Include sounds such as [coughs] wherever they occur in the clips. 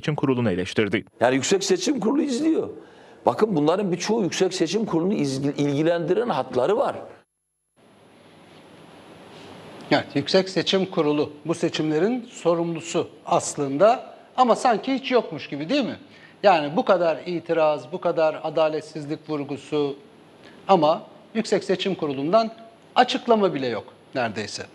Seçim Kurulu'nu eleştirdi. Yani Yüksek Seçim Kurulu izliyor. Bakın bunların birçoğu Yüksek Seçim Kurulu'nu ilgilendiren hatları var. Evet, Yüksek Seçim Kurulu bu seçimlerin sorumlusu aslında ama sanki hiç yokmuş gibi değil mi? Yani bu kadar itiraz, bu kadar adaletsizlik vurgusu ama Yüksek Seçim Kurulu'ndan açıklama bile yok neredeyse.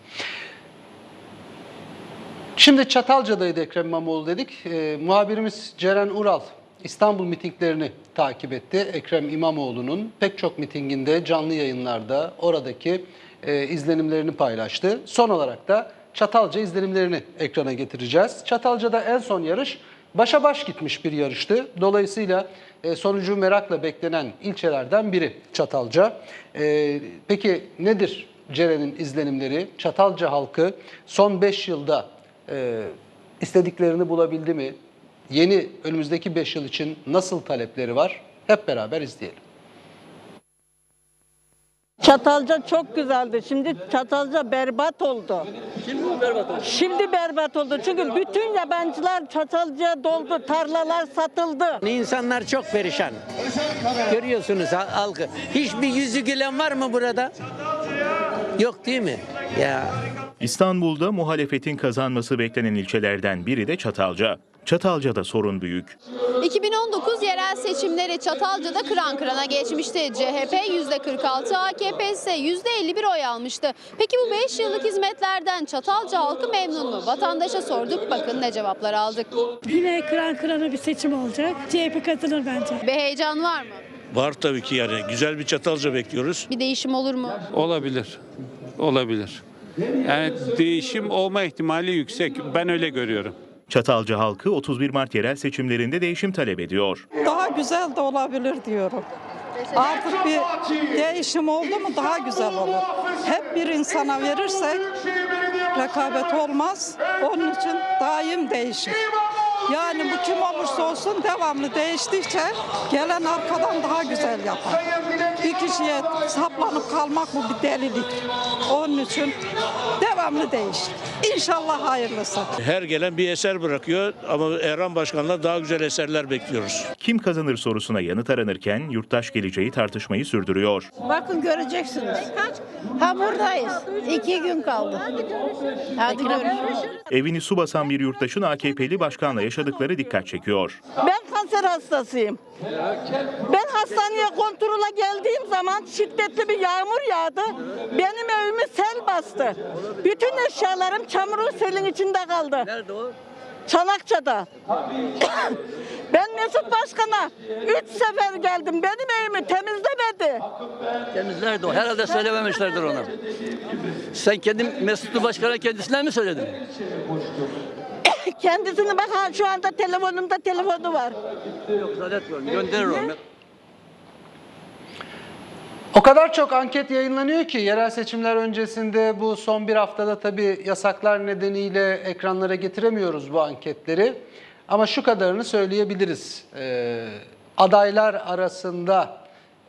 Şimdi Çatalca'daydı Ekrem İmamoğlu dedik. Ee, muhabirimiz Ceren Ural İstanbul mitinglerini takip etti. Ekrem İmamoğlu'nun pek çok mitinginde, canlı yayınlarda oradaki e, izlenimlerini paylaştı. Son olarak da Çatalca izlenimlerini ekrana getireceğiz. Çatalca'da en son yarış başa baş gitmiş bir yarıştı. Dolayısıyla e, sonucu merakla beklenen ilçelerden biri Çatalca. E, peki nedir Ceren'in izlenimleri? Çatalca halkı son 5 yılda e, istediklerini bulabildi mi? Yeni önümüzdeki 5 yıl için nasıl talepleri var? Hep beraber izleyelim. Çatalca çok güzeldi. Şimdi Çatalca berbat oldu. Şimdi berbat oldu? Şimdi berbat oldu. Çünkü bütün yabancılar Çatalca'ya doldu. Tarlalar satıldı. İnsanlar çok perişan. Görüyorsunuz ha- halkı. Hiçbir yüzü gülen var mı burada? Yok değil mi? Ya İstanbul'da muhalefetin kazanması beklenen ilçelerden biri de Çatalca. Çatalca'da sorun büyük. 2019 yerel seçimleri Çatalca'da kıran kırana geçmişti. CHP %46, AKP ise %51 oy almıştı. Peki bu 5 yıllık hizmetlerden Çatalca halkı memnun mu? Vatandaşa sorduk bakın ne cevaplar aldık. Yine kıran kırana bir seçim olacak. CHP kazanır bence. Bir heyecan var mı? Var tabii ki yani. Güzel bir Çatalca bekliyoruz. Bir değişim olur mu? Olabilir. Olabilir. Yani değişim olma ihtimali yüksek. Ben öyle görüyorum. Çatalca halkı 31 Mart yerel seçimlerinde değişim talep ediyor. Daha güzel de olabilir diyorum. Artık bir değişim oldu mu daha güzel olur. Hep bir insana verirsek rekabet olmaz. Onun için daim değişir. Yani bu kim olursa olsun devamlı değiştikçe gelen arkadan daha güzel yapar. Bir kişiye saplanıp kalmak bu bir delilik. Onun için devamlı değişir. İnşallah hayırlısı. Her gelen bir eser bırakıyor ama Erhan Başkan'la daha güzel eserler bekliyoruz. Kim kazanır sorusuna yanıt aranırken yurttaş geleceği tartışmayı sürdürüyor. Bakın göreceksiniz. Ha buradayız. İki gün kaldı. Hadi görüşürüz. Evini su basan bir yurttaşın AKP'li başkanla yaşadıkları dikkat çekiyor. Ben kanser hastasıyım. Ben hastaneye kontrola geldiğim zaman şiddetli bir yağmur yağdı. Benim evimi sel bastı. Bütün eşyalarım çamurun selin içinde kaldı. Nerede o? Çanakça'da. [coughs] ben Mesut Başkan'a üç sefer geldim. Benim evimi temizlemedi. temizlerdi o. Herhalde söylememişlerdir onu. Sen kendin Mesutlu Başkan'a kendisine mi söyledin? [coughs] Kendisini bak ha şu anda telefonumda telefonu var. Yok zannetmiyorum. Gönderir onu. Kadar çok anket yayınlanıyor ki yerel seçimler öncesinde bu son bir haftada tabii yasaklar nedeniyle ekranlara getiremiyoruz bu anketleri. Ama şu kadarını söyleyebiliriz. Ee, adaylar arasında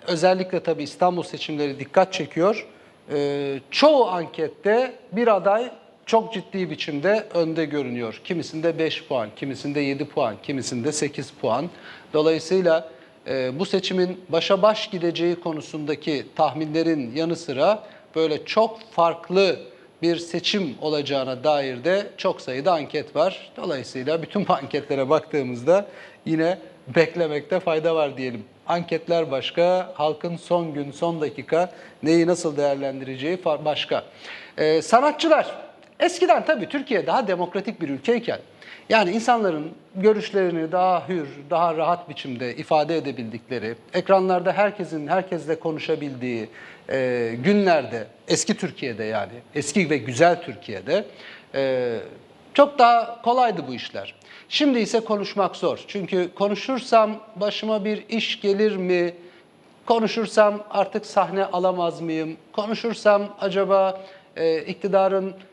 özellikle tabii İstanbul seçimleri dikkat çekiyor. Ee, çoğu ankette bir aday çok ciddi biçimde önde görünüyor. Kimisinde 5 puan, kimisinde 7 puan, kimisinde 8 puan. Dolayısıyla e, bu seçimin başa baş gideceği konusundaki tahminlerin yanı sıra böyle çok farklı bir seçim olacağına dair de çok sayıda anket var. Dolayısıyla bütün bu anketlere baktığımızda yine beklemekte fayda var diyelim. Anketler başka, halkın son gün, son dakika neyi nasıl değerlendireceği başka. Ee, sanatçılar, eskiden tabii Türkiye daha demokratik bir ülkeyken, yani insanların görüşlerini daha hür, daha rahat biçimde ifade edebildikleri, ekranlarda herkesin herkesle konuşabildiği e, günlerde, eski Türkiye'de yani, eski ve güzel Türkiye'de e, çok daha kolaydı bu işler. Şimdi ise konuşmak zor. Çünkü konuşursam başıma bir iş gelir mi? Konuşursam artık sahne alamaz mıyım? Konuşursam acaba e, iktidarın